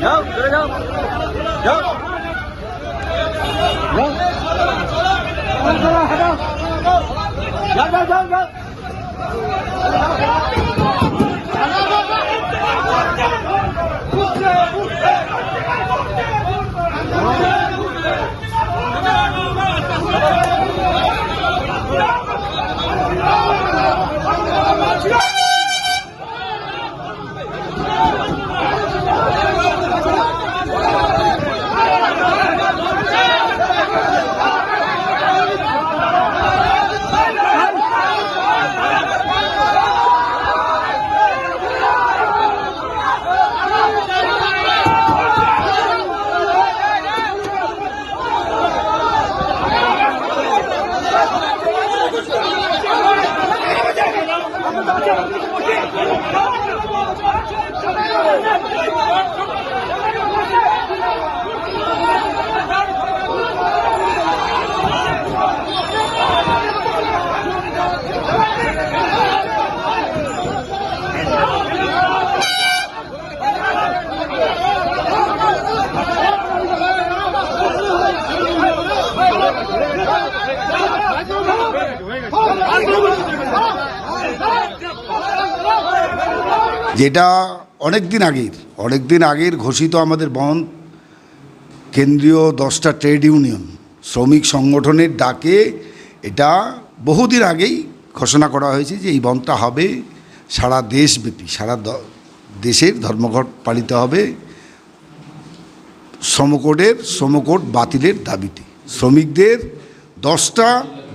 যাও চলে যাও যাও যাও যাও যাও যাও Obrigado. যেটা অনেক দিন আগের অনেক দিন আগের ঘোষিত আমাদের বন্ধ কেন্দ্রীয় দশটা ট্রেড ইউনিয়ন শ্রমিক সংগঠনের ডাকে এটা বহুদিন আগেই ঘোষণা করা হয়েছে যে এই বন্ধটা হবে সারা দেশব্যাপী সারা দেশের ধর্মঘট পালিত হবে। শ্রমকোডের শ্রমকোড বাতিলের দাবিতে। শ্রমিকদের দশটা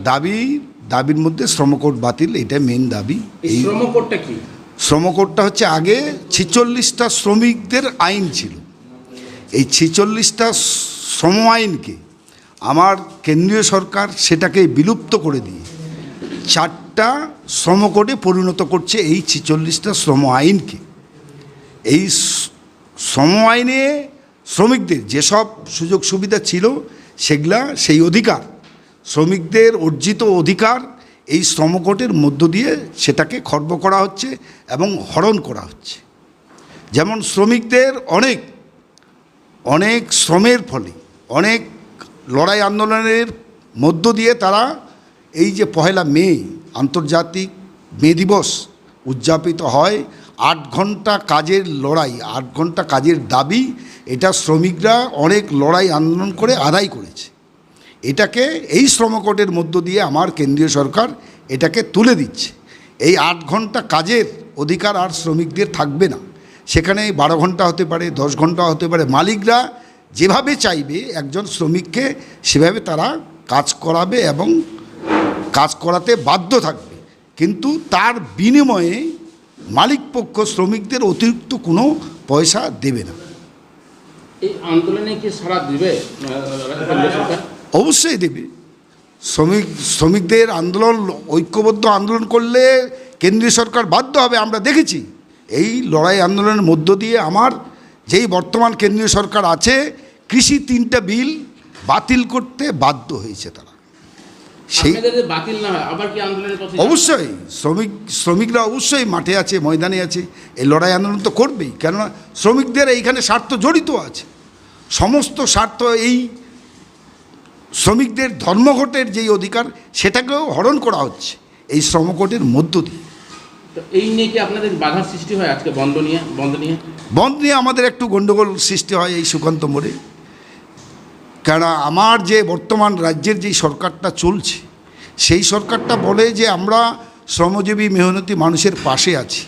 দাবি দাবির মধ্যে শ্রমকোড বাতিল এটা মেন দাবি। এই এই শ্রম কোডটা কি? শ্রমকোডটা হচ্ছে আগে ছিচল্লিশটা শ্রমিকদের আইন ছিল। এই ছিচল্লিশটা শ্রম আইনকে আমার কেন্দ্রীয় সরকার সেটাকে বিলুপ্ত করে দিয়ে চারটা শ্রমকোডে পরিণত করছে এই ছিচল্লিশটা শ্রম আইনকে। এই শ্রম আইনে শ্রমিকদের যেসব সুযোগ সুবিধা ছিল, সেগুলা সেই অধিকার, শ্রমিকদের অর্জিত অধিকার এই শ্রমকোটের মধ্য দিয়ে সেটাকে খর্ব করা হচ্ছে এবং হরণ করা হচ্ছে। যেমন শ্রমিকদের অনেক অনেক শ্রমের ফলে, অনেক লড়াই আন্দোলনের মধ্য দিয়ে তারা এই যে পহেলা মে আন্তর্জাতিক মে দিবস উদযাপিত হয়, আট ঘণ্টা কাজের লড়াই, আট ঘণ্টা কাজের দাবি, এটা শ্রমিকরা অনেক লড়াই আন্দোলন করে আদায় করেছে। এটাকে এই শ্রমকোটের মধ্য দিয়ে আমার কেন্দ্রীয় সরকার এটাকে তুলে দিচ্ছে। এই আট ঘণ্টা কাজের অধিকার আর শ্রমিকদের থাকবে না। সেখানে বারো ঘণ্টা হতে পারে, দশ ঘণ্টা হতে পারে। মালিকরা যেভাবে চাইবে একজন শ্রমিককে, সেভাবে তারা কাজ করাবে এবং কাজ করাতে বাধ্য থাকবে। কিন্তু তার বিনিময়ে মালিকপক্ষ শ্রমিকদের অতিরিক্ত কোনো পয়সা দেবে না। এই আন্দোলনে কি সারা দিবে অবশ্যই দেবে। শ্রমিক শ্রমিকদের আন্দোলন ঐক্যবদ্ধ আন্দোলন করলে কেন্দ্রীয় সরকার বাধ্য হবে আমরা দেখেছি। এই লড়াই আন্দোলনের মধ্য দিয়ে আমার যেই বর্তমান কেন্দ্রীয় সরকার আছে কৃষি তিনটা বিল বাতিল করতে বাধ্য হয়েছে তারা। সেই বাতিল না হয় আবার কি আন্দোলনের অবশ্যই শ্রমিক শ্রমিকরা অবশ্যই মাঠে আছে ময়দানে আছে। এই লড়াই আন্দোলন তো করবেই কেননা শ্রমিকদের এইখানে স্বার্থ জড়িত আছে। সমস্ত স্বার্থ এই শ্রমিকদের ধর্মঘটের যেই অধিকার সেটাকেও হরণ করা হচ্ছে এই শ্রমকোটের মধ্য দিয়ে। এই নিয়ে কি আপনাদের বাধার সৃষ্টি হয় আজকে বন্ধ নিয়ে বন্ধ নিয়ে? বন্ধ নিয়ে আমাদের একটু গণ্ডগোল সৃষ্টি হয় এই সুকান্ত মোড়ে। কেননা আমার যে বর্তমান রাজ্যের যেই সরকারটা চলছে সেই সরকারটা বলে যে আমরা শ্রমজীবী মেহনতি মানুষের পাশে আছি।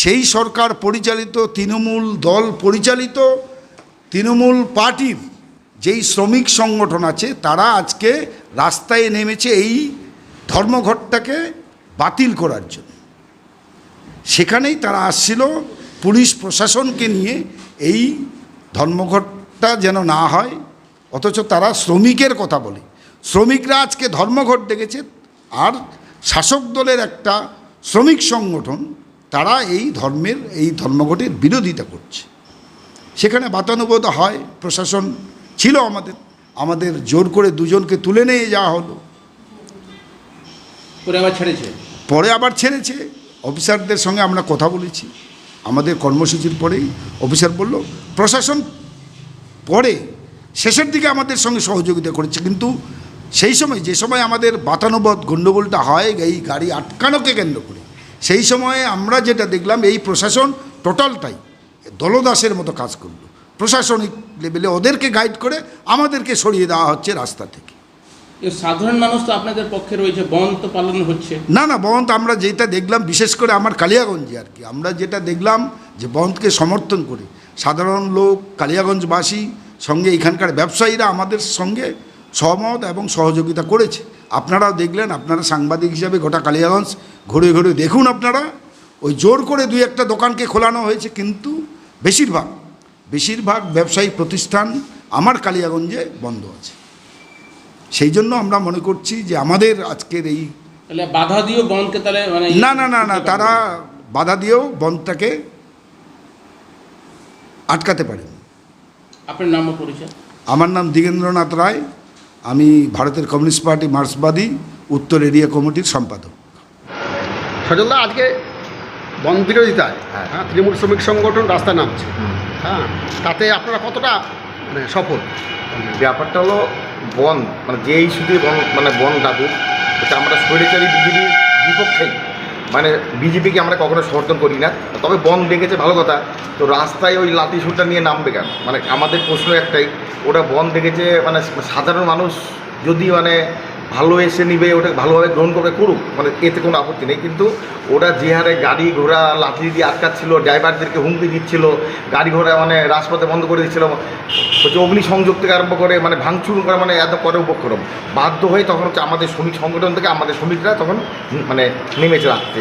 সেই সরকার পরিচালিত তৃণমূল দল পরিচালিত তৃণমূল পার্টির যেই শ্রমিক সংগঠন আছে, তারা আজকে রাস্তায় নেমেছে এই ধর্মঘটটাকে বাতিল করার জন্য। সেখানেই তারা আসছিল পুলিশ প্রশাসনকে নিয়ে এই ধর্মঘটটা যেন না হয়, অথচ তারা শ্রমিকের কথা বলে। শ্রমিকরা আজকে ধর্মঘট ডেকেছে, আর শাসক দলের একটা শ্রমিক সংগঠন, তারা এই ধর্মের, এই ধর্মঘটের বিরোধিতা করছে। সেখানে বাতানুবোধ হয় প্রশাসন ছিল আমাদের আমাদের জোর করে দুজনকে তুলে নিয়ে যাওয়া হলো। পরে আবার ছেড়েছে? পরে আবার ছেড়েছে। অফিসারদের সঙ্গে আমরা কথা বলেছি। আমাদের কর্মসূচির পরেই অফিসার বলল প্রশাসন পরে শেষের দিকে আমাদের সঙ্গে সহযোগিতা করেছে। কিন্তু সেই সময় যে সময় আমাদের বাতানুবোধ গণ্ডগোলটা হয় এই গাড়ি আটকানোকে কেন্দ্র করে সেই সময়ে আমরা যেটা দেখলাম এই প্রশাসন টোটালটাই দলদাসের মতো কাজ করল। প্রশাসনিক লেভেলে ওদেরকে গাইড করে আমাদেরকে সরিয়ে দেওয়া হচ্ছে রাস্তা থেকে। সাধারণ মানুষ তো আপনাদের পক্ষে রয়েছে বন্ধ তো পালন হচ্ছে। না না বন্ধ আমরা যেটা দেখলাম বিশেষ করে আমার কালিয়াগঞ্জে আর কি আমরা যেটা দেখলাম যে বন্ধকে সমর্থন করে সাধারণ লোক কালিয়াগঞ্জবাসী সঙ্গে এখানকার ব্যবসায়ীরা আমাদের সঙ্গে সহমত এবং সহযোগিতা করেছে। আপনারাও দেখলেন আপনারা সাংবাদিক হিসাবে গোটা কালিয়াগঞ্জ ঘুরে ঘুরে দেখুন আপনারা ওই জোর করে দুই একটা দোকানকে খোলানো হয়েছে কিন্তু বেশিরভাগ বেশিরভাগ ব্যবসায়ী প্রতিষ্ঠান আমার কালিয়াগঞ্জে বন্ধ আছে। সেই জন্য আমরা মনে করছি যে আমাদের আজকের এই বাধা দিয়েও বন্ধকে তাহলে মানে না না না না তারা বাধা দিয়েও বন্ধটাকে আটকাতে পারেন। আপনার নাম পরিচয়? আমার নাম দিগেন্দ্রনাথ রায় আমি ভারতের কমিউনিস্ট পার্টি মার্ক্সবাদী উত্তর এরিয়া কমিটির সম্পাদক। সজলদা আজকে বন বিরোধিতায় হ্যাঁ তৃণমূল শ্রমিক সংগঠন রাস্তায় নামছে। হ্যাঁ তাতে আপনারা কতটা মানে সফল? ব্যাপারটা হলো বন মানে যে ইস্যুতে বন মানে বন ডাকুক এটা আমরা স্বৈরাচারী বিজেপির বিপক্ষেই। মানে বিজেপিকে আমরা কখনো সমর্থন করি না। তবে বন ডেকেছে, ভালো কথা। তো রাস্তায় ওই লাঠি সুটা নিয়ে নামবে কেন? মানে আমাদের প্রশ্ন একটাই ওটা বন ডেকেছে মানে সাধারণ মানুষ যদি মানে ভালো এসে নিবে, ওটা ভালোভাবে গ্রহণ করবে, করুক মানে এতে কোনো আপত্তি নেই। কিন্তু ওরা যে হারে গাড়ি ঘোড়া লাঠি দিয়ে আটকাচ্ছিলো, ড্রাইভারদেরকে হুমকি দিচ্ছিল, গাড়ি ঘোড়া মানে রাজপথে বন্ধ করে দিচ্ছিল, হচ্ছে অগ্নিসংযোগ থেকে আরম্ভ করে মানে ভাঙচুর করে মানে এত করে উপক্রম। বাধ্য হয়ে তখন হচ্ছে আমাদের শ্রমিক সংগঠন থেকে আমাদের শ্রমিকরা তখন মানে নেমেছে রাখতে